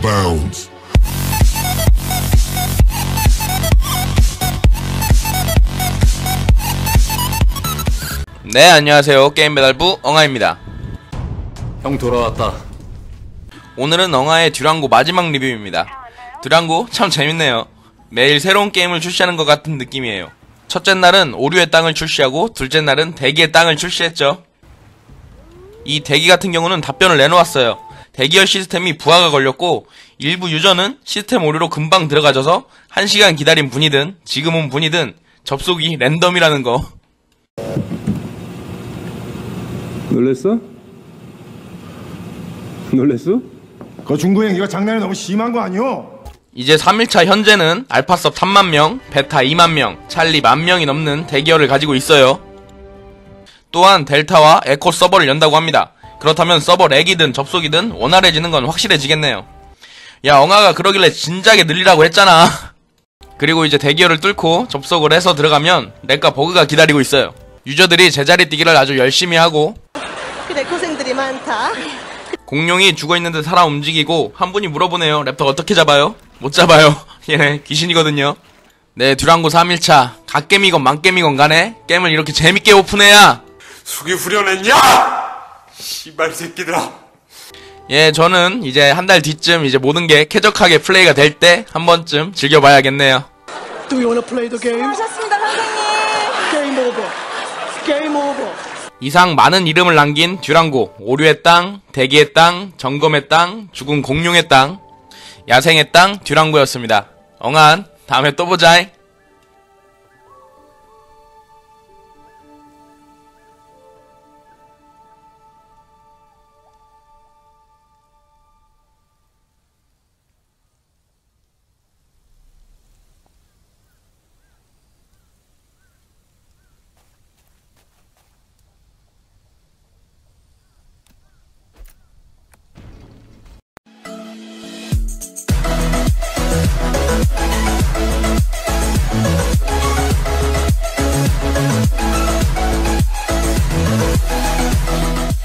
bounds. 네 안녕하세요. 게임 배달부 엉아입니다. 형 돌아왔다. 오늘은 엉아의 듀랑고 마지막 리뷰입니다. 듀랑고 참 재밌네요. 매일 새로운 게임을 출시하는 것 같은 느낌이에요. 첫째 날은 오류의 땅을 출시하고 둘째 날은 대기의 땅을 출시했죠. 이 대기 같은 경우는 답변을 내놓았어요 대기열 시스템이 부하가 걸렸고 일부 유저는 시스템 오류로 금방 들어가져서 1시간 기다린 분이든 지금 온 분이든 접속이 랜덤이라는 거 놀랬어? 놀랬어? 그 중구 행기가 장난이 너무 심한 거 아니오? 이제 3일차 현재는 알파섭 3만 명, 베타 2만 명, 찰리 만명이 넘는 대기열을 가지고 있어요. 또한 델타와 에코 서버를 연다고 합니다. 그렇다면 서버 렉이든 접속이든 원활해지는 건 확실해지겠네요. 야, 엉아가 그러길래 진작에 늘리라고 했잖아. 그리고 이제 대기열을 뚫고 접속을 해서 들어가면 렉과 버그가 기다리고 있어요. 유저들이 제자리 뛰기를 아주 열심히 하고 그래 고생들이 많다. 공룡이 죽어있는데 살아 움직이고 한 분이 물어보네요. 랩터 어떻게 잡아요? 못 잡아요. 얘네 귀신이거든요. 네, 듀랑고 3일차. 갓겜이건 만겜이건 간에 게임을 이렇게 재밌게 오픈해야 숙이 후련했냐? 씨발 새끼들아. 예, 저는 이제 한 달 뒤쯤 이제 모든 게 쾌적하게 플레이가 될 때 한 번쯤 즐겨봐야겠네요. Do you wanna play the game? 하셨습니다 선생님. Game over. Game over. 이상 많은 이름을 남긴 듀랑고, 오류의 땅, 대기의 땅, 점검의 땅, 죽은 공룡의 땅, 야생의 땅 듀랑고였습니다. 엉한, 다음에 또 보자잉.